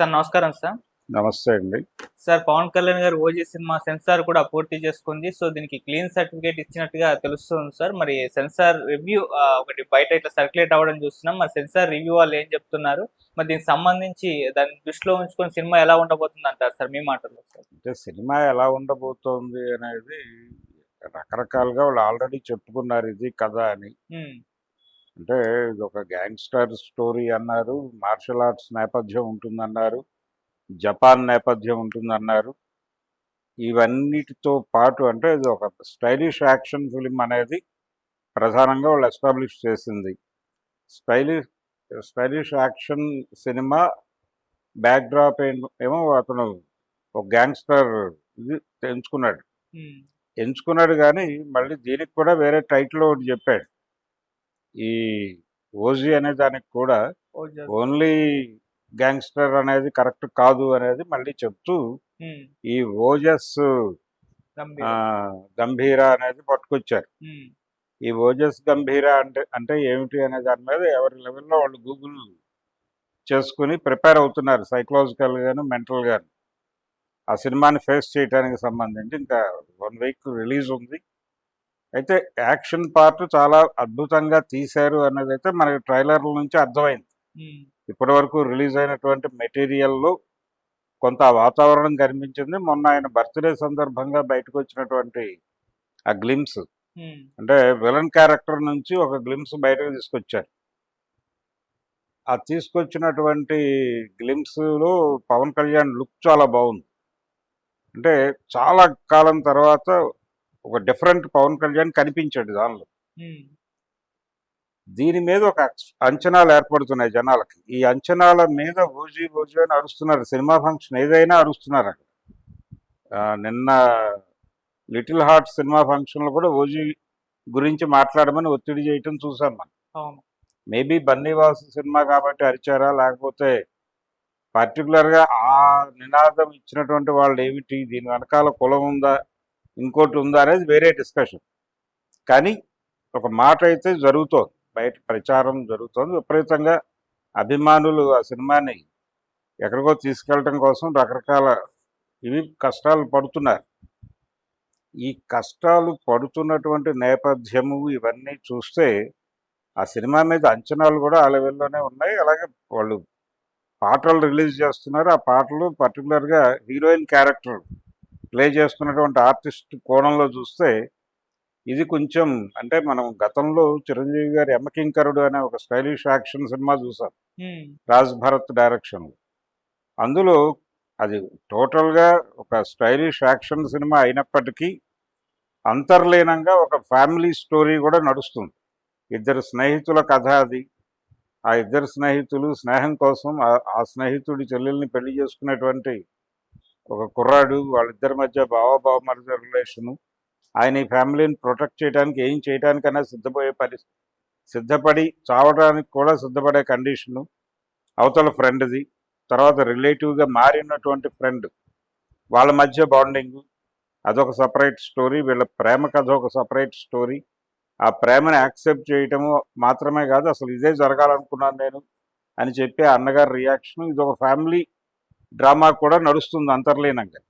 Sir నమస్కారం sir. నమస్తే అండి. సార్ పవన్ కళ్యాణ్ గారు ఓజీ సినిమా సెన్సార్ కూడా పూర్తి చేసుకుంది. సో దీనికి క్లీన్ సర్టిఫికేట్ ఇచ్చినట్టుగా తెలుస్తుంది సార్. మరి సెన్సార్ రివ్యూ ఒకటి బయట ఇట్లా సర్క్యులేట్ అవ్వడం చూస్తున్నాం. మరి సెన్సార్ రివ్యూ వాళ్ళు ఏం చెప్తున్నారు? మరి దీనికి సంబంధించి దాన్ని దృష్టిలో ఉంచుకొని సినిమా ఎలా ఉండబోతుంది అంటారు సార్? మీ మాటల్లో సార్. అంటే సినిమా ఎలా ఉండబోతోంది అనేది రకరకాలుగా వాళ్ళు ఆల్రెడీ చెప్పుకున్నారు ఇది కథ అని. అంటే ఇది ఒక గ్యాంగ్స్టర్ స్టోరీ అన్నారు. మార్షల్ ఆర్ట్స్ నేపథ్యం ఉంటుందన్నారు. జపాన్ నేపథ్యం ఉంటుందన్నారు. ఇవన్నిటితో పాటు అంటే ఇది ఒక స్టైలిష్ యాక్షన్ ఫిలిం అనేది ప్రధానంగా వాళ్ళు ఎస్టాబ్లిష్ చేసింది. Stylish stylish action cinema backdrop ఏమో అతను ఒక గ్యాంగ్స్టర్ ఇది ఎంచుకున్నాడు. ఎంచుకున్నాడు కానీ మళ్ళీ దీనికి కూడా వేరే టైటిల్ ఒకటి చెప్పాడు. ఈ ఓజీ అనే దానికి కూడా ఓన్లీ గ్యాంగ్స్టర్ అనేది కరెక్ట్ కాదు అనేది మళ్ళీ చెప్తూ ఈ ఓజస్ గంభీర్. అనేది పట్టుకొచ్చారు. ఈ ఓజస్ గంభీర అంటే అంటే ఏమిటి అనే దాని మీద ఎవరి లెవెల్లో వాళ్ళు గూగుల్ చేసుకుని ప్రిపేర్ అవుతున్నారు సైకలాజికల్ గాను మెంటల్ గాను ఆ సినిమాని ఫేస్ చేయడానికి సంబంధించి ఇంకా వన్ వీక్ రిలీజ్ ఉంది. అయితే యాక్షన్ పార్ట్ చాలా అద్భుతంగా తీశారు అనేది అయితే మనకి ట్రైలర్ల నుంచి అర్థమైంది. ఇప్పటి వరకు రిలీజ్ అయినటువంటి మెటీరియల్లో కొంత వాతావరణం కనిపించింది. మొన్న ఆయన బర్త్డే సందర్భంగా బయటకు వచ్చినటువంటి ఆ గ్లిమ్స్. అంటే విలన్ క్యారెక్టర్ నుంచి ఒక గ్లిమ్స్ బయటకు తీసుకొచ్చారు. ఆ తీసుకొచ్చినటువంటి గ్లిమ్స్లో పవన్ కళ్యాణ్ లుక్ చాలా బాగుంది. అంటే చాలా కాలం తర్వాత ఒక డిఫరెంట్ పవన్ కళ్యాణ్ కనిపించాడు దానిలో. దీని మీద ఒక అంచనాలు ఏర్పడుతున్నాయి జనాలకి. ఈ అంచనాల మీద ఓజీ ఓజీ అని అరుస్తున్నారు. సినిమా ఫంక్షన్ ఏదైనా అరుస్తున్నారు అక్కడ. నిన్న లిటిల్ హార్ట్ సినిమా ఫంక్షన్లో కూడా ఓజీ గురించి మాట్లాడమని ఒత్తిడి చేయటం చూసాం మనం. మేబీ బన్నీవాసు సినిమా కాబట్టి అరిచారా? లేకపోతే పర్టికులర్గా ఆ నినాదం ఇచ్చినటువంటి వాళ్ళు ఏమిటి దీని వెనకాల కులం ఉందా? ఇంకోటి ఉందా అనేది వేరే డిస్కషన్. కానీ ఒక మాట అయితే జరుగుతోంది. బయట ప్రచారం జరుగుతోంది. విపరీతంగా అభిమానులు ఆ సినిమాని ఎక్కడికో తీసుకెళ్ళటం కోసం రకరకాల ఇవి కష్టాలు పడుతున్నారు. ఈ కష్టాలు పడుతున్నటువంటి నేపథ్యము ఇవన్నీ చూస్తే ఆ సినిమా మీద అంచనాలు కూడా ఆ లెవెల్లోనే ఉన్నాయి. అలాగే వాళ్ళు పాటలు రిలీజ్ చేస్తున్నారు. ఆ పాటలు పర్టికులర్గా హీరోయిన్ క్యారెక్టర్ ప్లే చేస్తున్నటువంటి ఆర్టిస్ట్ కోణంలో చూస్తే ఇది కొంచెం అంటే మనం గతంలో చిరంజీవి గారి ఎమ్మకింకరుడు అనే ఒక స్టైలిష్ యాక్షన్ సినిమా చూసాం. రాజ్ భరత్ డైరెక్షన్లో. అందులో అది టోటల్గా ఒక స్టైలిష్ యాక్షన్ సినిమా అయినప్పటికీ అంతర్లీనంగా ఒక ఫ్యామిలీ స్టోరీ కూడా నడుస్తుంది. ఇద్దరు స్నేహితుల కథ అది. ఆ ఇద్దరు స్నేహితులు స్నేహం కోసం ఆ స్నేహితుడి చెల్లెల్ని పెళ్ళి చేసుకునేటువంటి ఒక కుర్రాడు వాళ్ళిద్దరి మధ్య భావభావ మధ్య రిలేషను. ఆయన ఈ ఫ్యామిలీని ప్రొటెక్ట్ చేయడానికి ఏం చేయడానికైనా సిద్ధపోయే పరిస్థితి సిద్ధపడి చావడానికి కూడా సిద్ధపడే కండిషను అవతల ఫ్రెండ్ది. తర్వాత రిలేటివ్గా మారినటువంటి ఫ్రెండ్ వాళ్ళ మధ్య బాండింగ్. అదొక సపరేట్ స్టోరీ. వీళ్ళ ప్రేమ కథ ఒక సపరేట్ స్టోరీ. ఆ ప్రేమను యాక్సెప్ట్ చేయటము మాత్రమే కాదు అసలు ఇదే జరగాలనుకున్నాను నేను అని చెప్పి అన్నగారి రియాక్షన్. ఇది ఒక ఫ్యామిలీ డ్రామా కూడా నడుస్తుంది అంతర్లీనంగా.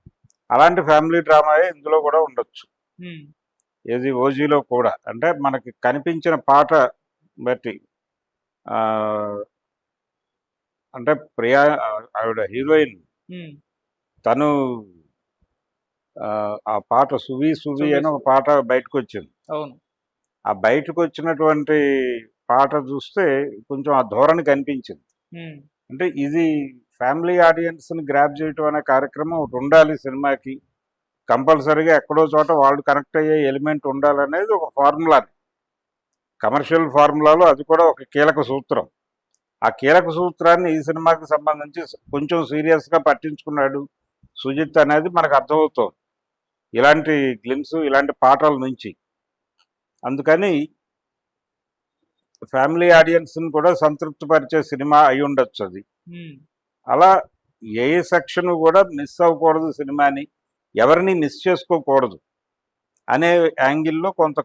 అలాంటి ఫ్యామిలీ డ్రామాయే ఇందులో కూడా ఉండొచ్చు. ఏది ఓజీలో కూడా. అంటే మనకి కనిపించిన పాట బట్టి అంటే ప్రియా ఆవిడ హీరోయిన్ తను ఆ, పాట సువి సువి అని ఒక పాట బయటకు వచ్చింది అవును. ఆ బయటకు వచ్చినటువంటి పాట చూస్తే కొంచెం ఆ ధోరణి కనిపించింది. అంటే ఇది ఫ్యామిలీ ఆడియన్స్ని గ్రాప్ చేయటం అనే కార్యక్రమం ఒకటి ఉండాలి సినిమాకి. కంపల్సరీగా ఎక్కడో చోట వాళ్ళు కనెక్ట్ అయ్యే ఎలిమెంట్ ఉండాలనేది ఒక ఫార్ములా. కమర్షియల్ ఫార్ములాలో అది కూడా ఒక కీలక సూత్రం. ఆ కీలక సూత్రాన్ని ఈ సినిమాకి సంబంధించి కొంచెం సీరియస్గా పట్టించుకున్నాడు సుజిత్ అనేది మనకు అర్థమవుతుంది. ఇలాంటి గ్లిమ్స్ ఇలాంటి పాటల నుంచి. అందుకని ఫ్యామిలీ ఆడియన్స్ని కూడా సంతృప్తిపరిచే సినిమా అయి ఉండొచ్చు అది. అలా ఏ సెక్షన్ కూడా మిస్ అవ్వకూడదు సినిమాని ఎవరిని మిస్ చేసుకోకూడదు అనే యాంగిల్లో కొంత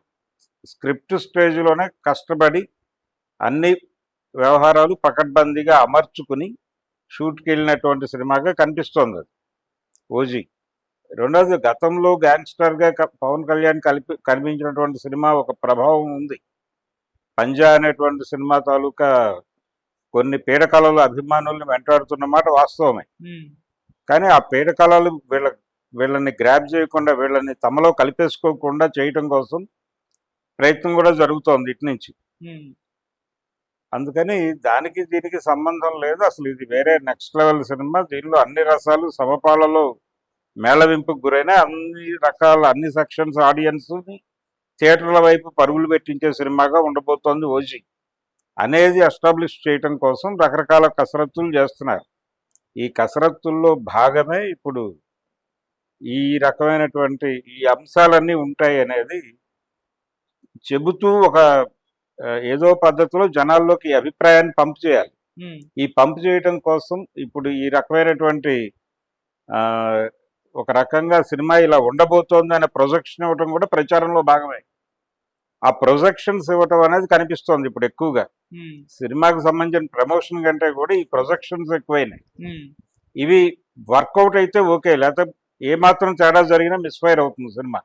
స్క్రిప్ట్ స్టేజ్లోనే కష్టపడి అన్ని వ్యవహారాలు పకడ్బందీగా అమర్చుకుని షూట్కి వెళ్ళినటువంటి సినిమాగా కనిపిస్తోంది అది. ఓజీ. రెండోది గతంలో గ్యాంగ్స్టర్గా పవన్ కళ్యాణ్ కలిపి కనిపించినటువంటి సినిమా ఒక ప్రభావం ఉంది. పంజా అనేటువంటి సినిమా తాలూకా కొన్ని పీడకలల అభిమానుల్ని వెంటాడుతున్న మాట వాస్తవమే. కానీ ఆ పీడకలలు వీళ్ళ వీళ్ళని గ్రాప్ చేయకుండా వీళ్ళని తమలో కలిపేసుకోకుండా చేయటం కోసం ప్రయత్నం కూడా జరుగుతోంది ఇటు నుంచి. అందుకని దానికి దీనికి సంబంధం లేదు. అసలు ఇది వేరే నెక్స్ట్ లెవెల్ సినిమా. దీనిలో అన్ని రసాలు సమపాలలో మేళవింపుకు గురైన అన్ని రకాల అన్ని సెక్షన్స్ ఆడియన్స్ థియేటర్ల వైపు పరుగులు పెట్టించే సినిమాగా ఉండబోతోంది ఓజీ. అనేది ఎస్టాబ్లిష్ చేయటం కోసం రకరకాల కసరత్తులు చేస్తున్నారు. ఈ కసరత్తుల్లో భాగమే ఇప్పుడు ఈ రకమైనటువంటి ఈ అంశాలన్నీ ఉంటాయి అనేది చెబుతూ ఒక ఏదో పద్ధతిలో జనాల్లోకి అభిప్రాయాన్ని పంప్ చేయాలి. ఈ పంప్ చేయటం కోసం ఇప్పుడు ఈ రకమైనటువంటి ఒక రకంగా సినిమా ఇలా ఉండబోతోంది అనే ప్రొజెక్షన్ ఇవ్వటం కూడా ప్రచారంలో భాగమే. ఆ ప్రొజెక్షన్స్ ఇవ్వటం అనేది కనిపిస్తోంది ఇప్పుడు ఎక్కువగా. సినిమాకి సంబంధించిన ప్రమోషన్ కంటే కూడా ఈ ప్రొజెక్షన్స్ ఎక్కువైనాయి. ఇవి వర్కౌట్ అయితే ఓకే లేకపోతే ఏ మాత్రం తేడా జరిగినా మిస్ఫైర్ అవుతుంది సినిమా.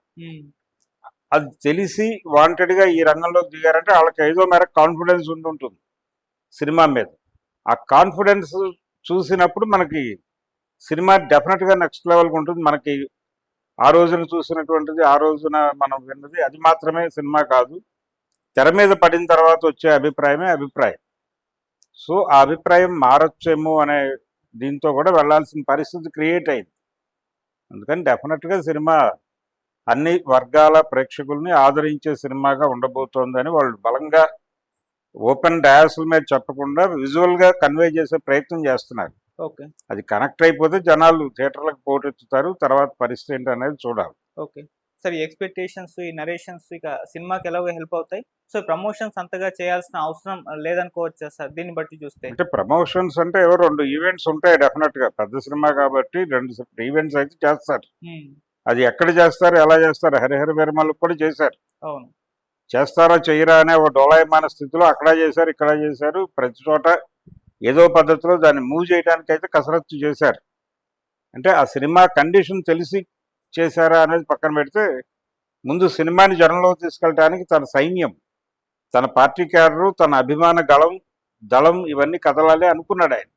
అది తెలిసి వాంటెడ్గా ఈ రంగంలోకి దిగారంటే వాళ్ళకి ఏదో మేరకు కాన్ఫిడెన్స్ ఉంటుంది సినిమా మీద. ఆ కాన్ఫిడెన్స్ చూసినప్పుడు మనకి సినిమా డెఫినెట్గా నెక్స్ట్ లెవెల్కి ఉంటుంది. మనకి ఆ రోజున చూసినటువంటిది ఆ రోజున మనం విన్నది అది మాత్రమే సినిమా కాదు. తెర మీద పడిన తర్వాత వచ్చే అభిప్రాయమే అభిప్రాయం. సో ఆ అభిప్రాయం మారొచ్చేమో అనే దీంతో కూడా వెళ్ళాల్సిన పరిస్థితి క్రియేట్ అయింది. అందుకని డెఫినెట్గా సినిమా అన్ని వర్గాల ప్రేక్షకుల్ని ఆదరించే సినిమాగా ఉండబోతోందని వాళ్ళు బలంగా ఓపెన్ డయాసుల మీద చెప్పకుండా విజువల్గా కన్వే చేసే ప్రయత్నం చేస్తున్నారు. ఓకే. అది కనెక్ట్ అయిపోతే జనాలు థియేటర్లకు పోటెత్తుతారు తర్వాత పరిస్థితి ఏంటి అనేది చూడాలి. ఓకే. సార్ ఈ ఎక్స్పెక్టేషన్స్ ఈ నరేషన్స్ ఇక సినిమాకి ఎలాగో హెల్ప్ అవుతాయి. సో ప్రమోషన్స్ అంతగా చేయాల్సిన అవసరం లేదనుకోవచ్చా సార్ దీన్ని బట్టి చూస్తే. అంటే ప్రమోషన్స్ అంటే ఏవో రెండు ఈవెంట్స్ ఉంటాయి డెఫినెట్గా. పెద్ద సినిమా కాబట్టి రెండు ఈవెంట్స్ అయితే చేస్తారు. అది ఎక్కడ చేస్తారు ఎలా చేస్తారు హరిహర విరమలకు కూడా చేశారు. అవును. చేస్తారా చెయ్యరా అనే ఒక డోలాయమాన స్థితిలో అక్కడ చేశారు ఇక్కడ చేశారు ప్రతి చోట ఏదో పద్ధతిలో దాన్ని మూవ్ చేయడానికి అయితే కసరత్తు చేశారు. అంటే ఆ సినిమా కండిషన్ తెలిసి చేశారా అనేది పక్కన పెడితే ముందు సినిమాని జనంలో తీసుకెళ్ళటానికి తన సైన్యం తన పార్టీ క్యాడరు తన అభిమాన గళం దళం ఇవన్నీ కదలాలి అనుకున్నాడు ఆయన